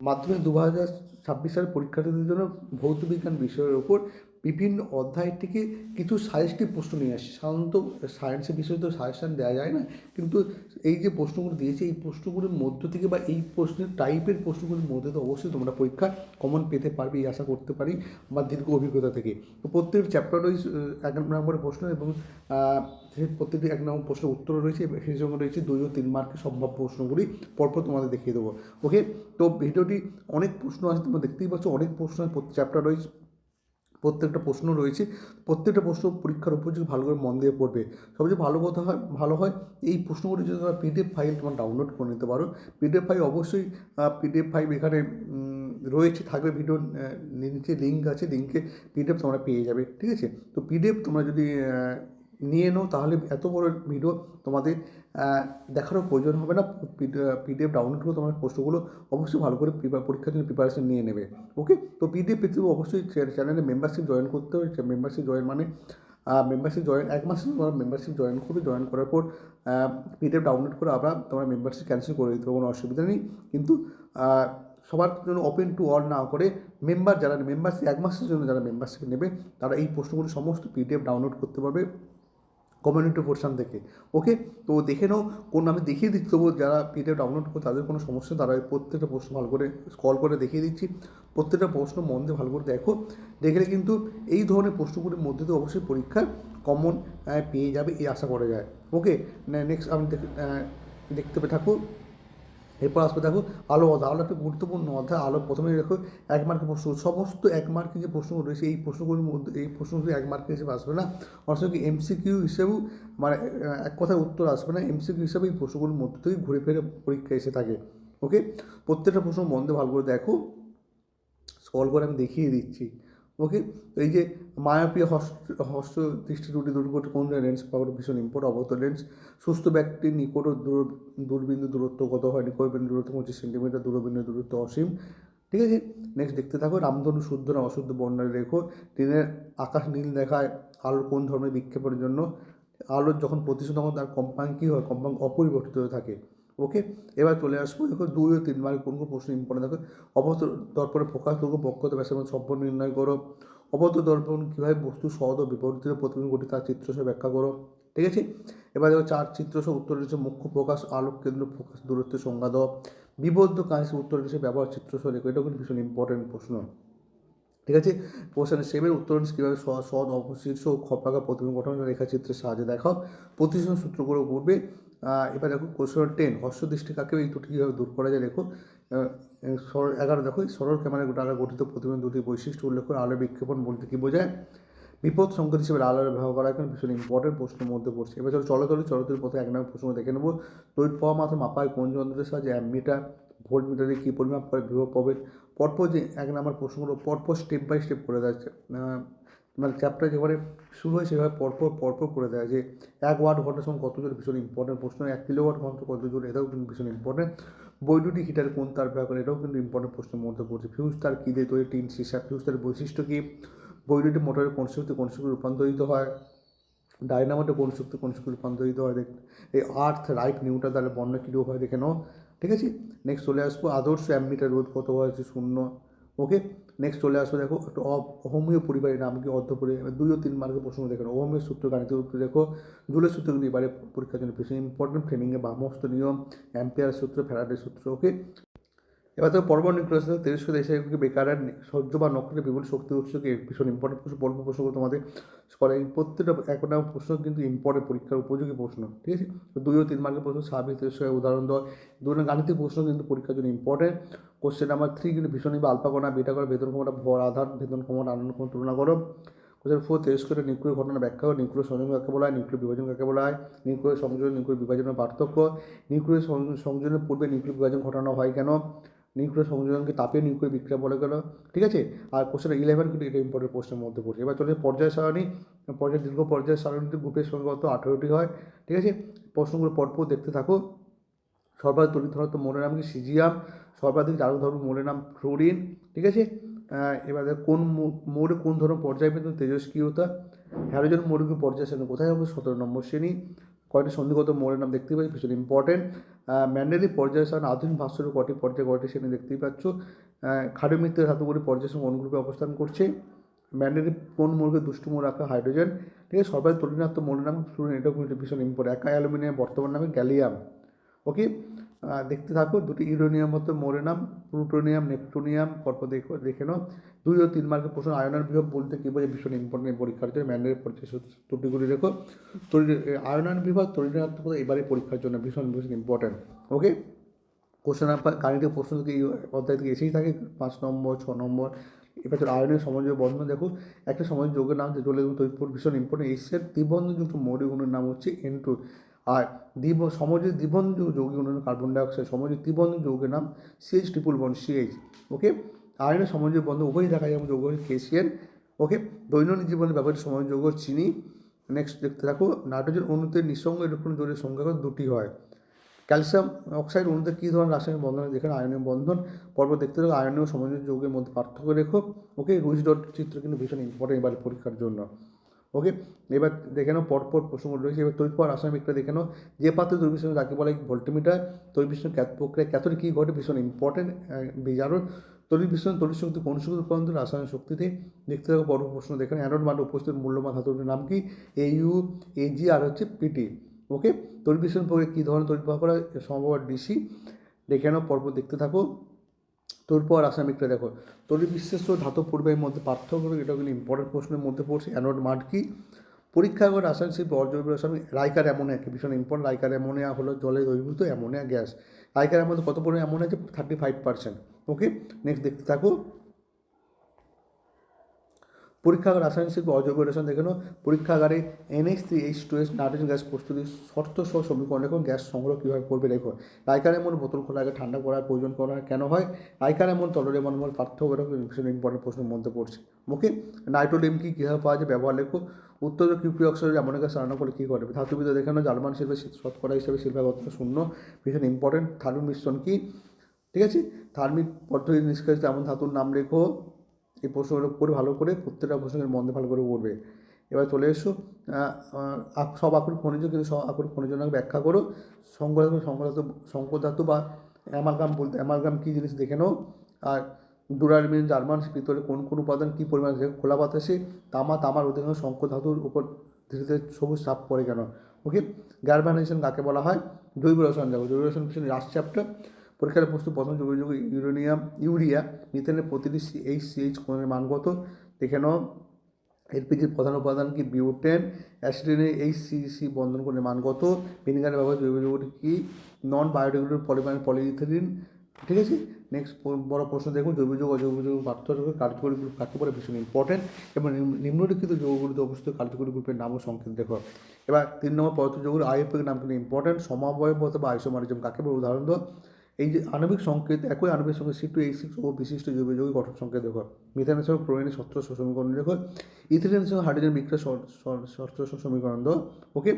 মাধ্যমিক দু হাজার ছাব্বিশ সালের পরীক্ষার্থীদের জন্য ভৌত বিজ্ঞান বিষয়ের ওপর বিভিন্ন অধ্যায় থেকে কিছু সাজেস্টিভ প্রশ্ন নিয়ে আসছে সাধারণত সায়েন্সের বিষয়ে তো সাজেশন দেওয়া যায় না, কিন্তু এই যে প্রশ্নগুলো দিয়েছে, এই প্রশ্নগুলোর মধ্য থেকে বা এই প্রশ্নের টাইপের প্রশ্নগুলোর মধ্যে তো অবশ্যই তোমরা পরীক্ষা কমন পেতে পারবে, এই আশা করতে পারি বা দীর্ঘ অভিজ্ঞতা থেকে। তো প্রত্যেক চ্যাপ্টার ওই, এক নম্বরের প্রশ্ন এবং প্রত্যেকটি এক নম্বর প্রশ্নের উত্তর রয়েছে, সেই সঙ্গে রয়েছে দুই ও তিন মার্কের সম্ভাব্য প্রশ্নগুলি পরপর তোমাদের দেখিয়ে দেবো। ওকে তো ভিডিওটি অনেক প্রশ্ন আছে তোমরা দেখতেই পাচ্ছ অনেক প্রশ্ন চ্যাপ্টার রয়েছে, প্রত্যেকটা প্রশ্ন রয়েছে। প্রত্যেকটা প্রশ্ন পরীক্ষার উপর উপযোগী ভালো করে মন দিয়ে পড়বে, সবচেয়ে ভালো কথা হয়, ভালো হয় এই প্রশ্নগুলি যদি তোমরা পিডিএফ ফাইল তোমরা ডাউনলোড করে নিতে পারো। পিডিএফ ফাইল অবশ্যই পিডিএফ ফাইল এখানে রয়েছে, থাকবে ভিডিও নিচে লিঙ্ক আছে লিঙ্কে পিডিএফ তোমরা পেয়ে যাবে, ঠিক আছে? তো পিডিএফ তোমরা যদি নিয়ে নাও, তাহলে এত বড় ভিডিও তোমাদের দেখারও প্রয়োজন হবে না। পিডিএফ ডাউনলোড করে তোমার প্রশ্নগুলো অবশ্যই ভালো করে পরীক্ষার জন্য প্রিপারেশন নিয়ে নেবে। ওকে তো পিডিএফ পেতে অবশ্যই চ্যানেলে মেম্বারশিপ জয়েন করতে হবে। মেম্বারশিপ জয়েন মানে মেম্বারশিপ জয়েন এক মাসে তোমরা মেম্বারশিপ জয়েন করবে। জয়েন করার পর পিডিএফ ডাউনলোড করে আবার তোমার মেম্বারশিপ ক্যান্সেল করে দিতে কোনো অসুবিধা নেই। কিন্তু সবার জন্য ওপেন টু অল না করে মেম্বার যারা মেম্বারশিপ এক মাসের জন্য যারা মেম্বারশিপ নেবে, তারা এই প্রশ্নগুলো সমস্ত পিডিএফ ডাউনলোড করতে পারবে। কমিউনিটি পোর্শন থেকে ওকে তো দেখে নাও, কোন আমি দেখিয়ে দিচ্ছি তবু যারা পিডিএফ ডাউনলোড করে, তাদের কোনো সমস্যা তারা প্রত্যেকটা প্রশ্ন ভালো করে কল করে দেখিয়ে দিচ্ছি। প্রত্যেকটা প্রশ্ন মন দিয়ে ভালো করে দেখো। দেখলে কিন্তু এই ধরনের প্রশ্নগুলির মধ্যে তো অবশ্যই পরীক্ষার কমন পেয়ে যাবে, এই আশা করা যায়। ওকে নেক্সট আমি দেখ- দেখতে পেয়ে থাকো। এরপর আসবে দেখো, আলো অধ্যায়। আলো একটা গুরুত্বপূর্ণ অধ্যায়। আলো প্রথমে দেখো, এক মার্কের প্রশ্ন। সমস্ত এক মার্কের যে প্রশ্নগুলো রয়েছে, এই প্রশ্নগুলির মধ্যে, এই প্রশ্নগুলি এক মার্কের হিসেবে আসবে না সময় কি এমসিকিউ হিসেবেও মানে এক কথায় উত্তর আসবে না। এমসিকিউ হিসেবে এই প্রশ্নগুলির মধ্যে থেকে ঘুরে ফিরে পরীক্ষা এসে থাকে। ওকে প্রত্যেকটা প্রশ্ন দিয়ে ভালো করে দেখো। স্কল করে আমি দেখিয়ে দিচ্ছি। ওকে তো এই যে মায়াপ্রিয় হস্ত দৃষ্টি দুটি দূর করতে কোন লেন্স পাওয়ার ভীষণ ইম্পর্ট অবত লেন্স সুস্থ ব্যক্তির নিকট দূর, দূরবিন্দু দূরত্ব কত হয়? নিকটবিন্দু দূরত্ব পঁচিশ সেন্টিমিটার দূরবিন্দু দূরত্ব অসীম। ঠিক আছে? নেক্সট দেখতে থাকো, রামধনু শুদ্ধ না অশুদ্ধ বর্ণালী রেখো। দিনের আকাশ নীল দেখায় আলোর কোন ধর্মের বিক্ষেপের জন্য? আলোর যখন প্রতিশোধ তখন তার কম্পাঙ্ক কী হয়? কম্পাঙ্ক অপরিবর্তিত থাকে। ওকে এবার চলে আসব দেখো দুই ও তিন মার্ক কোন কোন প্রশ্ন ইম্পর্টেন্ট দেখো অবত দর্পণে ফোকাস করব বক্ষতে ব্যাসের মধ্যে নির্ণয় করো। অবত দর্পণ কীভাবে বস্তু সহজ ও বিপরীতের প্রতিবিম্ব ঘটি তার চিত্র সহ ব্যাখ্যা করো। ঠিক আছে? এবার দেখো চার চিত্র সহ উত্তর রয়েছে মুখ্য প্রকাশ আলোক কেন্দ্র ফোকাস দূরত্বের সংজ্ঞা দাও। বিবদ্ধ কাহিনী উত্তর রয়েছে ব্যবহার চিত্র সহ লেখো এটাও কিন্তু ভীষণ ইম্পর্টেন্ট প্রশ্ন। ঠিক আছে? কোশ্চেন সেভেন উত্তর কীভাবে সৎ অবশীর্ষ ও খপাকা প্রতিবিম্ব গঠন রেখাচিত্রের সাহায্যে দেখাও। প্রতিসম সূত্রগুলো আহ, এবার দেখো কোশ্চেন টেন হস্ত দৃষ্টি কাকে এই দুটি কীভাবে দূর করা যায় দেখো এগারো দেখো সরল ক্যামেরা দ্বারা গঠিত প্রতিবিম্ব দুটি বৈশিষ্ট্য উল্লেখ করে আলো বিক্ষেপণ বলতে কী বোঝায়? বিপদ সংকেত হিসেবে আলোর ব্যবহার করা এখন ভীষণ ইম্পর্টেন্ট প্রশ্নের মধ্যে পড়ছে। এবার চলো চলতলি চলতলির পথে এক নম্বর প্রশ্ন দেখে নেব। তড়িৎ পাওয়া মাত্র মাপায় কোন যন্ত্রের সাহায্যে অ্যামিটার ভোল্ট মিটারে কী পরিমাপ করে, বিভব পাবেন? পরপর যে এক নম্বর প্রশ্নগুলো পরপর স্টেপ বাই স্টেপ করে যাচ্ছে। মানে চ্যাপ্টার যেভাবে শুরু হয় সেভাবে পরপর পরপর করে দেয় যে এক ওয়াট ঘণ্টার সময় কত জোর ভীষণ ইম্পর্টেন্ট প্রশ্ন, এক কিলো ওয়াট ঘণ্টা কত জোর এটাও কিন্তু ভীষণ ইম্পর্টেন্ট বৈদ্যুতিক হিটার কোন তার ব্যবহার এটাও কিন্তু ইম্পর্টেন্ট প্রশ্নের মধ্যে পড়ছে। ফিউজ তার কী দিয়ে তৈরি টিন সিসা ফিউজ তার বৈশিষ্ট্য কী? বৈদ্যুতিক মোটরের কোন শক্তি কোন শক্তি রূপান্তরিত হয়? ডায়নামোটে কোন শক্তি কোন শক্তি রূপান্তরিত হয়? দেখ, এই আর্থ রাইট নিউটার দ্বারা বর্ণ কীরূপ হয় দেখে নাও। ঠিক আছে? নেক্সট চলে আসব, আদর্শ অ্যামিটার রোধ কত হয়েছে শূন্য। ওকে নেক্সট চলে আসো, দেখো, একটু অহোমীয় পরিবারের নাম কি? অর্ধপরি দুই ও তিন মার্কের প্রশ্ন দেখেন অহমীয় সূত্র গাণিতিক সূত্র দেখো, জুলের সূত্র কিন্তু এবারে পরীক্ষার জন্য ভীষণ ইম্পর্টেন্ট ফ্রেমিংয়ে বামস্ত নিয়ম অ্যাম্পিয়ার সূত্র ফ্যারাডের সূত্র ওকে এবার তো পর্ব নিউক্লিয়াস তেজস্ক দেশে বেকারের সহ্য বা নক্ষত্রের বিভিন্ন শক্তি উৎসকে ভীষণ ইম্পর্টেন্ট প্রশ্ন, পর্ব প্রশ্নগুলো তোমাদের করে প্রত্যেকটা এক একটা প্রশ্ন কিন্তু ইম্পর্টেন্ট পরীক্ষার উপযোগী প্রশ্ন, ঠিক আছে? দুই ও তিন মার্কের প্রশ্ন স্বাভাবিক তেজস্ক উদাহরণ দেওয়া। দুই গাণিতিক প্রশ্ন কিন্তু পরীক্ষার জন্য ইম্পর্টেন্ট কোশ্চেন নাম্বার থ্রি কিন্তু ভীষণ আলফা কণা বেটা করা বেতন ক্ষমতা ভর আধার বেতন ক্ষমতা আনন্দ ক্ষমতা তুলনা করো। কোশ্চেন ফোর তেজস্করের নিউক্লিয় ঘটনা ব্যাখ্যা করো। নিউক্লিয় সংযোগ কাকে বলা হয়? নিউক্লিয় বিভাজন কাকে বলা হয়? নিউক্লিয় সংযোজন, নিউক্লিয় বিভাজনের পার্থক্য। নিউক্লিয় সংযোজনের পূর্বে নিউক্লিয় বিভাজন ঘটানো হয় কেন? নিউক্লিয় সংযোজনকে তাপীয় নিউক্লিয় বিক্রিয়া বলে গেল। ঠিক আছে? আর কোশ্চেন ইলেভেন কিন্তু এটা ইম্পর্টেন্ট প্রশ্নের মধ্যে পড়ছে। এবার চলে পর্যায় সারণী, পর্যায় দীর্ঘ পর্যায় সারণীতে গ্রুপের সংখ্যা আঠেরোটি হয়। ঠিক আছে? প্রশ্নগুলো পরপর দেখতে থাকো। সর্বাধিক তড়িৎ ধরত্ব মোড়ের নাম কি? সিজিয়াম। সর্বাধিক চালক ধর্ম মোড়ের নাম ফ্লোরিন ঠিক আছে? এবার কোন মোড়ে কোন ধরনের পর্যায় কিন্তু তেজস্ক্রিয়তা? হ্যালোজেন মোড়কে পর্যায় শ্রেণি কোথায় হবে? সতেরো নম্বর শ্রেণি। কয়টি সন্ধিগত মোড়ের নাম দেখতে পাচ্ছি ভীষণ ইম্পর্টেন্ট ম্যান্ডেলি পর্যায় সারণ আধুনিক ভাস্করের কটি পর্যায়, কয়টি সেটি দেখতেই পাচ্ছ? খাড়ি মিত্রের ধাতুগুলি পর্যায় সঙ্গে অনুগ্রুপে অবস্থান করছে। ম্যান্ডেলি কোন মোড়কে দুষ্টু মোড় রাখা? হাইড্রোজেন। ঠিক আছে, সর্বাধিক তরুণাত্ম মোড়ের নাম শুনুন, এটা ভীষণ ইম্পর্টেন্ট একা অ্যালুমিনিয়াম, বর্তমান নামে গ্যালিয়াম। ওকে দেখতে থাকো। দুটি ইউরেনিয়াম মতো মোড়ের নাম প্লুটোনিয়াম, নেপটুনিয়াম, পরপর দেখো দেখে নাও। দুই ও তিন মার্কের প্রশ্ন, আয়নার বিভাগ বলতে কী বোঝে ভীষণ ইম্পর্টেন্ট পরীক্ষার জন্য। ম্যান্ডেলের পরীক্ষা ত্রুটিগুলি রেখো তরি আয়নান বিভাগ তরিণাত্মকতা এবারে পরীক্ষার জন্য ভীষণ ভীষণ ইম্পর্টেন্ট ওকে কোশ্চেন নাম্বার গাণিতিক প্রশ্ন থেকে অধ্যায় থেকে এসেই থাকে। পাঁচ নম্বর, ছ নম্বর। এবার আয়নের সমন্বয় বন্ধন দেখো। একটা সময় যোগের নাম হচ্ছে জলের তৈরি ভীষণ ইম্পর্টেন্ট এসের দ্বিবন্ধনযুক্ত মৌলিকগুণের নাম হচ্ছে এন টু আর দ্বিব, সমযোজী দ্বিবন্ধন যৌগিক অনুর কার্বন ডাইঅক্সাইড সমযোজী দ্বিবন্ধন যৌগের নাম CH triple bond CH okay আয়নের সমযোজী বন্ধন উভয়ই দেখা যায় যৌগ কেসিএন ওকে দৈনন্দিন জীবনে ব্যবহৃত সময় যৌগ চিনি। নেক্সট দেখতে থাকো, নাইট্রোজেন অণুতে নিঃসঙ্গ ইলেকট্রন জোরের সংখ্যা দুটি হয়। ক্যালসিয়াম অক্সাইড অণুতে কী ধরনের রাসায়নিক বন্ধন যেখানে আয়নীয় বন্ধন। পর্ব দেখতে থাকো, আয়নীয় সমযোজী যৌগের মধ্যে পার্থক্য রেখো ওকে রুইস ডট চিত্র কিন্তু ভীষণ ইম্পর্টেন্ট এবার পরীক্ষার জন্য। ওকে এবার দেখে নাও, পরপর প্রসঙ্গ রয়েছে। এবার তৈরি পাওয়ার রাসায়নিক বিক্রিয়া দেখে নাও। যে পাত্রে তৈরি বিশ্লেষণ যাকে বলে ভোল্টিমিটার তৈরি বিশ্লেষণ প্রক্রিয়া ক্যাথোড কী ঘটে? ভীষণ ইম্পর্টেন্ট বিজারও তৈরি বিশ্লেষণ তৈরি শক্তি কোন শক্তি রূপান্তর রাসায়নিক শক্তিতে। দেখতে থাকো পর্ব প্রশ্ন দেখেন অ্যানোড মানে উপস্থিত মূল্যবান ধাতুর নাম কি? এ ইউ এ জি আর হচ্ছে পিটি ওকে তৈরি বিশ্লেষণ প্রক্রিয়া কী ধরনের তৈরি পাওয়া করা সম্ভব ডিসি। দেখে নাও পর্ব দেখতে থাকো। তোর পর রাসায়নিকটা দেখো, তোর বিশ্লেষ্য ধাতব পূর্বের মধ্যে পার্থক্য এটা কিন্তু ইম্পর্টেন্ট প্রশ্নের মধ্যে পড়ছে, অ্যানোড মাঠ কি? পরীক্ষা করে রাসায়নিক শিল্প অজৈব রাসায়নিক রাইকার অ্যামোনিয়া কি? ভীষণ ইম্পর্টেন্ট রাইকার অ্যামোনিয়া হলো জলে দ্রবীভূত অ্যামোনিয়া গ্যাস। রাইকার মধ্যে কত পরিমাণ অ্যামোনিয়া আছে? Thirty five percent okay next দেখতে থাকো। পরীক্ষাগার রাসায়নিক শিল্প অজৈব রেশন দেখে নাও। পরীক্ষাগারে NH three H two S nitrogen gas প্রস্তুতি শর্ত সহ সমীকরণ রেখো, গ্যাস সংগ্রহ কীভাবে করবে রেখো। রাইকার এমন বোতল খোলা আগে ঠান্ডা করার প্রয়োজন করা কেন হয়? রাইকার এমন তরল এমন পার্থক্য রেখো ভীষণ ইম্পর্টেন্ট প্রশ্নের মধ্যে পড়ছে। ওকে নাইট্রোলিম কি কীভাবে পাওয়া যায়? ব্যবহার লেখো। উত্তর কিউপি অক্সাইড এমন গ্যাস রান্না করে কী করবে ধাতুবিদ্যা দেখানো জার্মান শিল্পে শতকরা হিসেবে শিল্পাগত শূন্য। ভীষণ ইম্পর্টেন্ট থার্মিক মিশ্রণ কি? ঠিক আছে? থার্মিক পদ্ধতি নিষ্কাশিত এমন ধাতুর নাম রেখো এই প্রশ্নগুলো করে ভালো করে, প্রত্যেকটা প্রশ্নের মধ্যে ভালো করে পড়বে এবার চলে এসো সব আকুর খনিজ, কিন্তু সব আকুর খনিজ ব্যাখ্যা করো। সংকরাত সংকরাত সংকোধাতু বা অ্যামালগাম বলতে, অ্যামালগাম কী জিনিস দেখে নাও। আর ডুরালমিন জার্মান ভিতরে কোন কোন উপাদান কী পরিমাণ খোলা বাতাসে, তামা, তামার অধিকাংশ সংকোধাতুর উপর ধীরে ধীরে সবুজ চাপ পড়ে কেন? ওকে গ্যারবানাইজেশন কাকে বলা হয়? জৈব রসায়ন যাব জৈব রসায়ন পিছনে লাস্ট চ্যাপ্টার পরীক্ষার প্রস্তুত প্রথম জৈব যৌগ ইউরেনিয়াম, ইউরিয়া, মিথেনের প্রতিটি এইচ সিএইচ কোণের মান কত? দেখে নাও। এলপিজির প্রধান উপাদান কি? বিউটেন অ্যাসিডিনের এইচ সি সি বন্ধন কোণের মান কত? ভিনিগারের ব্যবহার জৈব যৌগটি কি? Non biodegradable polymer polyethylene. ঠিক আছে? নেক্সট বড় প্রশ্ন দেখুন। জৈব যৌগ, অজৈব পার্থক্য কার্যকরী গ্রুপ কাকে বলে ভীষণ ইম্পর্টেন্ট এবং নিম্নলিখিত যৌগগুলিতে অবস্থিত কার্যকরী গ্রুপের নামও সংকেত দেখো। এবার তিন নম্বর পদার্থ যৌগের আইএফের নাম কিন্তু ইম্পর্টেন্ট সমাবয়বতা বা আইসোমারিজম কাকে বলে? উদাহরণ দাও। এই যে আণবিক সংকেত, একই আণবিক সঙ্গে C two H six O বিশিষ্ট জৈব যৌগিক গঠন সংকেত দেখো। মিথানের সঙ্গে ক্লোরিনের সত্র সমীকরণ দেখো ইথিলিনের সঙ্গে হাইড্রোজেন বিক্রিয়া সত্র সমীকরণ দাও। ওকে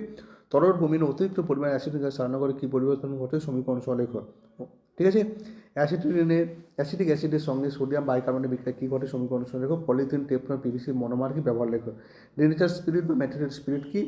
তরল ভূমির অতিরিক্ত পরিমাণ অ্যাসিড গ্যাস রান্না করে কী পরিবর্তন ঘটে সমীকরণ সহ লেখো। ঠিক আছে? অ্যাসিটিনের অ্যাসিটিক অ্যাসিডের সঙ্গে সোডিয়াম বাইকার্বনেট বিক্রিয়া কী ঘটে সমীকরণ সহ লেখো। পলিথিন টেপনল পিভিসি মনোমার কি ব্যবহার লেখো। ডেনিচার স্পিরিট বা ম্যাটেরিয়াল স্পিরিট কি?